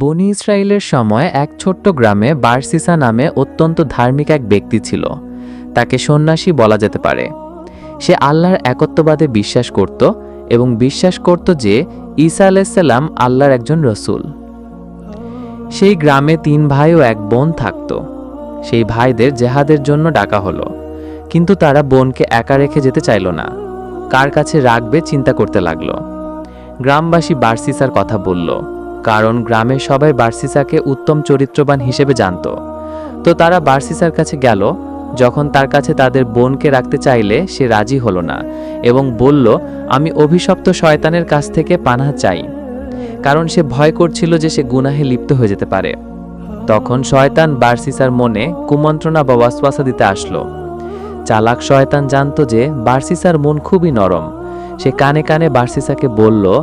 বনি ইসরায়েলের সময় এক ছোট্ট গ্রামে বার্সিসা নামে অত্যন্ত ধার্মিক এক ব্যক্তি ছিল। তাকে সন্ন্যাসী বলা যেতে পারে। সে আল্লাহর একত্ববাদে বিশ্বাস করত এবং বিশ্বাস করত যে ঈসা আলাইসাল্লাম আল্লাহর একজন রসুল। সেই গ্রামে তিন ভাই ও এক বোন থাকত। সেই ভাইদের জেহাদের জন্য ডাকা হলো। কিন্তু তারা বোনকে একা রেখে যেতে চাইল না। কার কাছে রাখবে চিন্তা করতে লাগল। গ্রামবাসী বার্সিসার কথা বলল। কারণ গ্রামের সবাই বার্সিসাকে উত্তম চরিত্রবান হিসেবে জানত। তো তারা বার্সিসার কাছে গেল, যখন তার কাছে তাদের বোনকে রাখতে চাইলে সে রাজি হলো না এবং বলল, আমি অভিশপ্ত শয়তানের কাছ থেকে পানা চাই। কারণ সে ভয় করছিল যে সে গুনাহে লিপ্ত হয়ে যেতে পারে। তখন শয়তান বার্সিসার মনে কুমন্ত্রণা বা ওয়াসওয়াসা দিতে আসলো। চালাক শয়তান জানতো যে বার্সিসার মন খুবই নরম। সে কানে কানে বার্সিসাকে বলল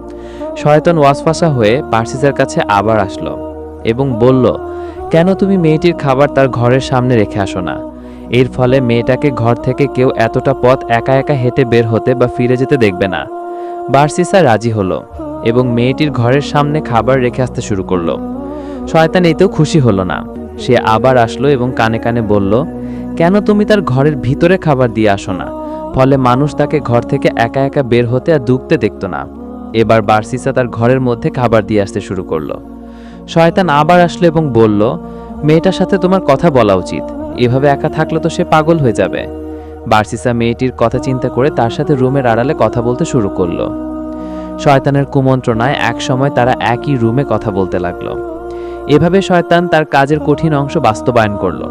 শয়তন ওয়াসফাসা হয়ে পার্সিসের কাছে আবার আসলো এবং বলল, কেন তুমি মেয়েটির খাবার তার ঘরের সামনে রেখে আসো না? এর ফলে মেয়েটাকে ঘর থেকে কেউ এতটা পথ একা একা হেঁটে বের হতে বা ফিরে যেতে দেখবে না। বার্সিসা রাজি হলো এবং মেয়েটির ঘরের সামনে খাবার রেখে আসতে শুরু করল। শয়তান এতেও খুশি হলো না। সে আবার আসলো এবং কানে কানে বলল, কেন তুমি তার ঘরের ভিতরে খাবার দিয়ে আসো না? ফলে মানুষ তাকে ঘর থেকে একা একা বের হতে আর দুঃখতে দেখত না। এবার বার্সিসা তার ঘরের মধ্যে খাবার দিয়ে আসতে শুরু করল। শয়তান আবার আসলো এবং বলল, মেয়েটার সাথে তোমার কথা বলা উচিত। এভাবে একা থাকলে তো সে পাগল হয়ে যাবে। বার্সিসা মেয়েটির কথা চিন্তা করে তার সাথে রুমের আড়ালে কথা বলতে শুরু করল। শয়তানের কুমন্ত্রণায় একসময় তারা একই রুমে কথা বলতে লাগল। এভাবে শয়তান তার কাজের কঠিন অংশ বাস্তবায়ন করল।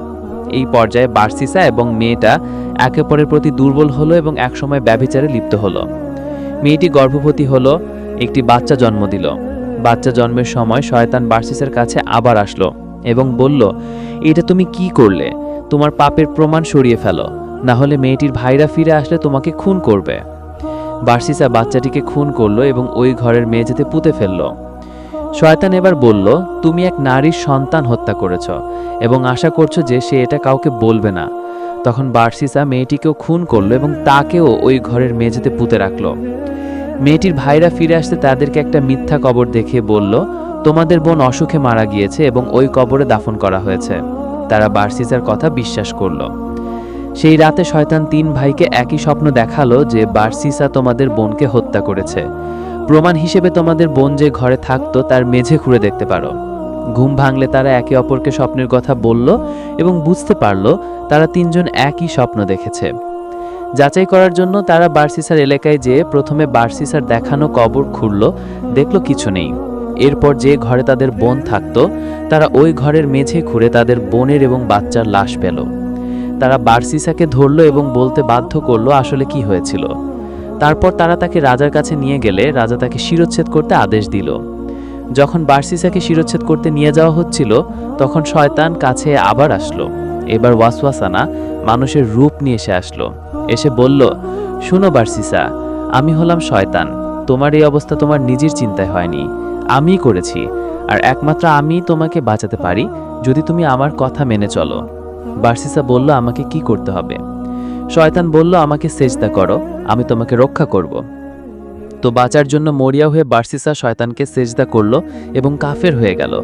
এই পর্যায়ে বার্সিসা এবং মেয়েটা একে অপরের প্রতি দুর্বল হলো এবং একসময় ব্যভিচারে লিপ্ত হলো। মেয়েটি গর্ভবতী হলো, একটি বাচ্চা জন্ম দিল। বাচ্চা জন্মের সময় শয়তান বার্সিসের কাছে আবার আসলো এবং বলল, এটা তুমি কি করলে? তোমার পাপের প্রমাণ সরিয়ে ফেলো। না হলে মেয়েটির ভাইরা ফিরে আসলে তোমাকে খুন করবে। বার্সিসা বাচ্চাটিকে খুন করল এবং ওই ঘরের মেঝেতে পুঁতে ফেলল। শয়তান এবার বলল, তুমি এক নারীর সন্তান হত্যা করেছ এবং আশা করছ যে সে এটা কাউকে বলবে না। তখন বার্সিসা মেয়েটিকেও খুন করল এবং তাকেও ওই ঘরের মেঝেতে পুঁতে রাখল। মেয়েটির ভাইরা ফিরে আসতে তাদেরকে একটা মিথ্যা কবর দেখিয়ে বলল, তোমাদের বোন অসুখে মারা গিয়েছে এবং ওই কবরে দাফন করা হয়েছে। তারা বার্সিসার কথা বিশ্বাস করল। সেই রাতে শয়তান তিন ভাইকে একই স্বপ্ন দেখাল যে বার্সিসা তোমাদের বোনকে হত্যা করেছে। প্রমাণ হিসেবে তোমাদের বোন যে ঘরে থাকতো তার মেঝে খুঁড়ে দেখতে পারো। ঘুম ভাঙলে তারা একে অপরকে স্বপ্নের কথা বলল এবং বুঝতে পারল তারা তিনজন একই স্বপ্ন দেখেছে। যাচাই করার জন্য তারা বার্সিসার এলাকায় যেয়ে প্রথমে বার্সিসার দেখানো কবর খুঁড়ল দেখল কিছু নেই। এরপর যে ঘরে তাদের বোন থাকতো, তারা ওই ঘরের মেঝে খুঁড়ে তাদের বোনের এবং বাচ্চার লাশ পেল। তারা বার্সিসাকে ধরলো এবং বলতে বাধ্য করল আসলে কি হয়েছিল। তারপর তারা তাকে রাজার কাছে নিয়ে গেলে রাজা তাকে শিরোচ্ছেদ করতে আদেশ দিল। যখন বার্সিসাকে শিরোচ্ছেদ করতে নিয়ে যাওয়া হচ্ছিল, তখন শয়তান কাছে আবার আসলো। এবার ওয়াসওয়াসানা মানুষের রূপ নিয়ে এসে আসলো। এসে বলল, শুনো বার্সিসা, আমি হলাম শয়তান। তোমার এই অবস্থা তোমার নিজের চিন্তায় হয়নি। আমিই করেছি। আর একমাত্র আমিই তোমাকে বাঁচাতে পারি, যদি তুমি আমার কথা মেনে চলো। বার্সিসা বলল, আমাকে কি করতে হবে? শয়তান বলল, আমাকে সেজদা করো, আমি তোমাকে রক্ষা করব। তো বাঁচার জন্য মরিয়া হয়ে বার্সিসা শয়তানকে সেজদা করল এবং কাফের হয়ে গেল।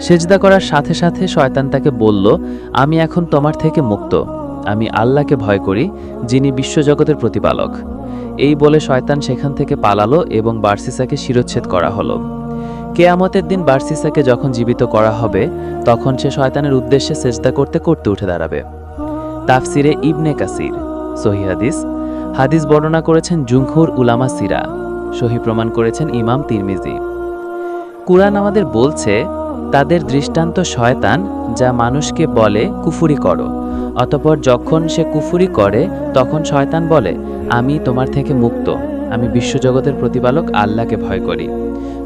সেজদা করার সাথে সাথে শয়তান তাকে বলল, আমি এখন তোমার থেকে মুক্ত। আমি আল্লাহকে ভয় করি, যিনি বিশ্বজগতের প্রতিপালক। এই বলে শয়তান সেখান থেকে পালালো এবং বার্সিসাকে শিরোচ্ছেদ করা হলো। কেয়ামতের দিন বার্সিসাকে যখন জীবিত করা হবে, তখন সে শয়তানের উদ্দেশ্যে চেষ্টা করতে করতে উঠে দাঁড়াবে। তাফসিরে ইবনে কাসির, সহি হাদিস। হাদিস বর্ণনা করেছেন জুমহুর উলামা সিরা। সহি প্রমাণ করেছেন ইমাম তিরমিজি। কুরআন আমাদের বলছে তাদের দৃষ্টান্ত শয়তান, যা মানুষকে বলে, কুফুরি করো। অতপর যখন সে কুফুরি করে, তখন শয়তান বলে, আমি তোমার থেকে মুক্ত। আমি বিশ্বজগতের প্রতিপালক আল্লাহকে ভয় করি।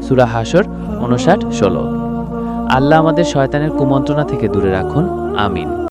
সুরা হাসর উনষাট ষোলো। আল্লাহ আমাদের শয়তানের কুমন্ত্রণা থেকে দূরে রাখুন। আমিন।